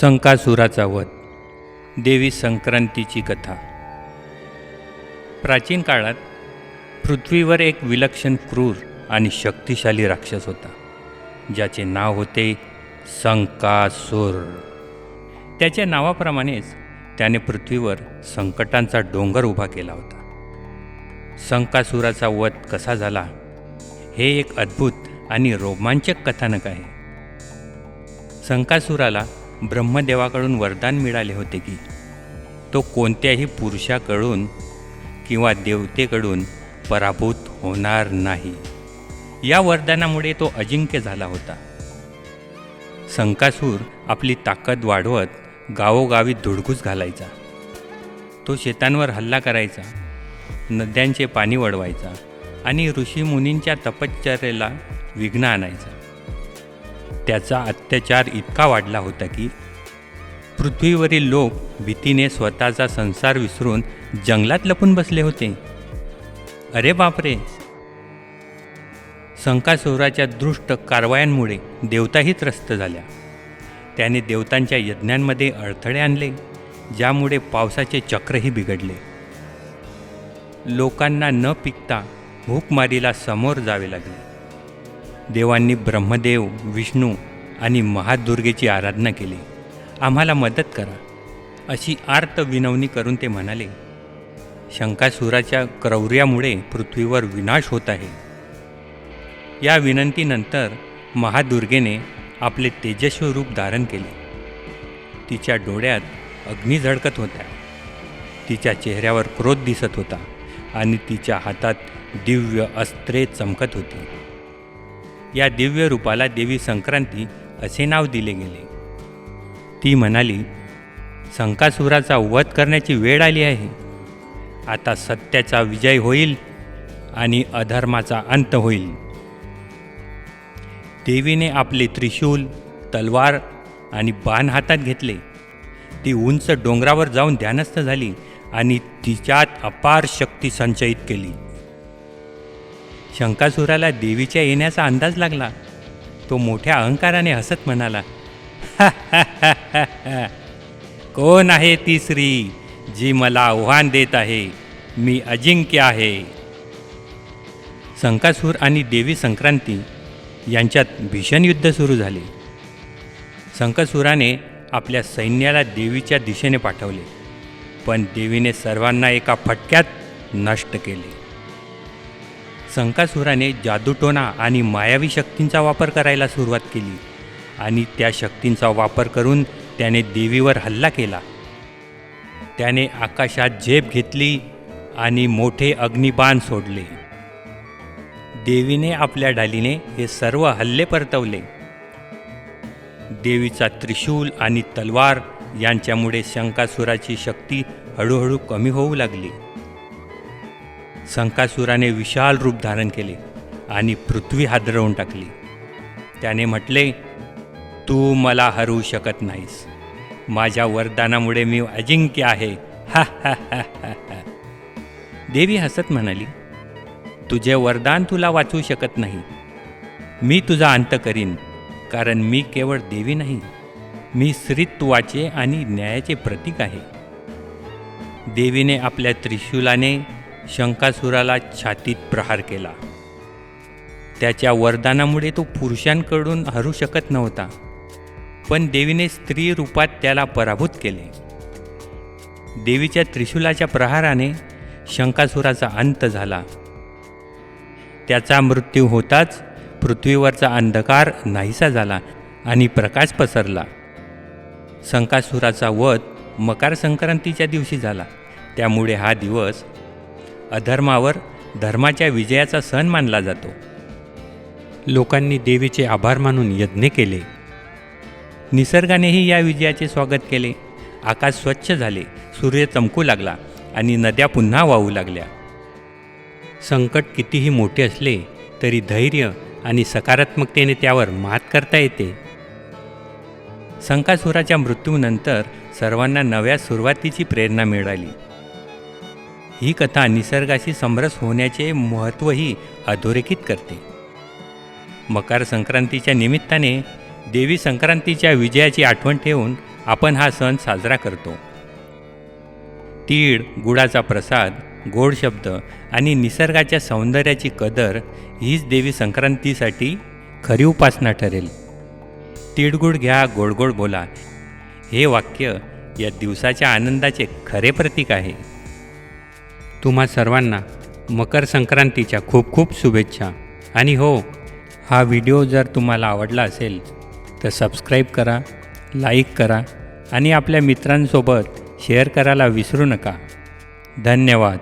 संकासुराचा वध. देवी संक्रांतीची कथा. प्राचीन काळात पृथ्वीवर एक विलक्षण क्रूर आणि शक्तिशाली राक्षस होता. ज्याचे नाव होते संकासूर त्याच्या नावाप्रमाणेच त्याने पृथ्वीवर संकटांचा डोंगर उभा केला होता. संकासुराचा वध कसा झाला? हे एक अद्भुत आणि रोमांचक कथानक आहे. संकासुराला ब्रह्मदेवाकडून वरदान मिळाले होते की तो कोणत्याही पुरुषाकडून किंवा देवतेकडून पराभूत होणार नाही. या वरदानामुळे तो अजिंक्य झाला होता. संकासूर आपली ताकद वाढवत गावोगावी धुडकूस घालायचा. तो शेतांवर हल्ला करायचा नद्यांचे पाणी वळवायचा आणि ऋषीमुनींच्या तपश्चर्येला विघ्न आणायचा. त्याचा अत्याचार इतका वाढला होता की पृथ्वीवरील लोक भीतीने स्वतःचा संसार विसरून जंगलात लपून बसले होते. अरे बापरे! संकासुराच्या दृष्ट कारवायांमुळे देवताही त्रस्त झाल्या. त्याने देवतांच्या यज्ञांमध्ये अडथळे आणले ज्यामुळे पावसाचे चक्रही बिघडले. लोकांना न पिकता भूकमारीला समोर जावे लागले. देवांनी ब्रह्मदेव विष्णू आणि महादुर्गेची आराधना केली. आम्हाला मदत करा अशी आर्त विनवणी करून ते म्हणाले शंकासुराच्या क्रौर्यामुळे पृथ्वीवर विनाश होत आहे. या विनंतीनंतर महादुर्गेने आपले तेजस्वी रूप धारण केले. तिच्या डोळ्यात अग्नी झळकत होत्या. तिच्या चेहऱ्यावर क्रोध दिसत होता आणि तिच्या हातात दिव्य अस्त्रे चमकत होती. या दिव्य रूपाला देवी संक्रांती असे नाव दिले गेले. ती म्हणाली संकासुराचा वध करण्याची वेळ आली आहे. आता सत्याचा विजय होईल आणि अधर्माचा अंत होईल. देवीने आपले त्रिशूल तलवार आणि बाण हातात घेतले. ती उंच डोंगरावर जाऊन ध्यानस्थ झाली आणि तिच्यात अपार शक्ती संचयित केली. शंकासुराला देवीच्या येण्याचा अंदाज लागला. तो मोठ्या अहंकाराने हसत म्हणाला कोण आहे ती स्त्री जी मला आव्हान देत आहे? मी अजिंक्य आहे. संकासूर आणि देवी संक्रांती यांच्यात भीषण युद्ध सुरू झाले. शंकासुराने आपल्या सैन्याला देवीच्या दिशेने पाठवले पण देवीने सर्वांना एका फटक्यात नष्ट केले. संकासुराने जादूटोणा आणि मायावी शक्तींचा वापर करायला सुरुवात केली. आणि त्या शक्तींचा वापर करून त्याने देवीवर हल्ला केला. त्याने आकाशात झेप घेतली आणि मोठे अग्निबाण सोडले. देवीने आपल्या डालीने हे सर्व हल्ले परतवले. देवीचा त्रिशूल आणि तलवार यांच्यामुळे शंकासुराची शक्ती हळूहळू कमी होऊ लागली. संकासुराने विशाल रूप धारण केले आणि पृथ्वी हादरवून टाकली. त्याने म्हटले तू मला हरवू शकत नाहीस. माझ्या वरदानामुळे मी अजिंक्य आहे. हा हा हा हा देवी हसत म्हणाली तुझे वरदान तुला वाचवू शकत नाही. मी तुझा अंत करीन कारण मी केवळ देवी नाही. मी स्त्रीत्वाचे आणि न्यायाचे प्रतीक आहे. देवीने आपल्या त्रिशूलाने शंकासुराला छातीत प्रहार केला. त्याच्या वरदानामुळे तो पुरुषांकडून हरू शकत नव्हता पण देवीने स्त्री रूपात त्याला पराभूत केले. देवीच्या त्रिशूलाच्या प्रहाराने शंकासुराचा अंत झाला. त्याचा मृत्यू होताच पृथ्वीवरचा अंधकार नाहीसा झाला आणि प्रकाश पसरला. शंकासुराचा वध मकर संक्रांतीच्या दिवशी झाला. त्यामुळे हा दिवस अधर्मावर धर्माच्या विजयाचा सण मानला जातो. लोकांनी देवीचे आभार मानून यज्ञ केले. निसर्गानेही या विजयाचे स्वागत केले. आकाश स्वच्छ झाले सूर्य चमकू लागला आणि नद्या पुन्हा वाहू लागल्या. संकट कितीही मोठे असले तरी धैर्य आणि सकारात्मकतेने त्यावर मात करता येते. संकासुराच्या मृत्यूनंतर सर्वांना नव्या सुरुवातीची प्रेरणा मिळाली. ही कथा निसर्गाशी समरस होण्याचे महत्त्वही अधोरेखित करते. मकर संक्रांतीच्या निमित्ताने देवी संक्रांतीच्या विजयाची आठवण ठेवून आपण हा सण साजरा करतो. तीळ गुळाचा प्रसाद गोड शब्द आणि निसर्गाच्या सौंदर्याची कदर हीच देवी संक्रांतीसाठी खरी उपासना ठरेल. तिळगुळ घ्या गोडगोड बोला. हे वाक्य या दिवसाच्या आनंदाचे खरे प्रतीक आहे. तुम्हा सर्वांना मकर संक्रांतीच्या खूप खूप शुभेच्छा. आणि हो हा व्हिडिओ जर तुम्हाला आवडला असेल तर सबस्क्राईब करा लाईक करा आणि आपल्या मित्रांसोबत शेअर करायला विसरू नका. धन्यवाद.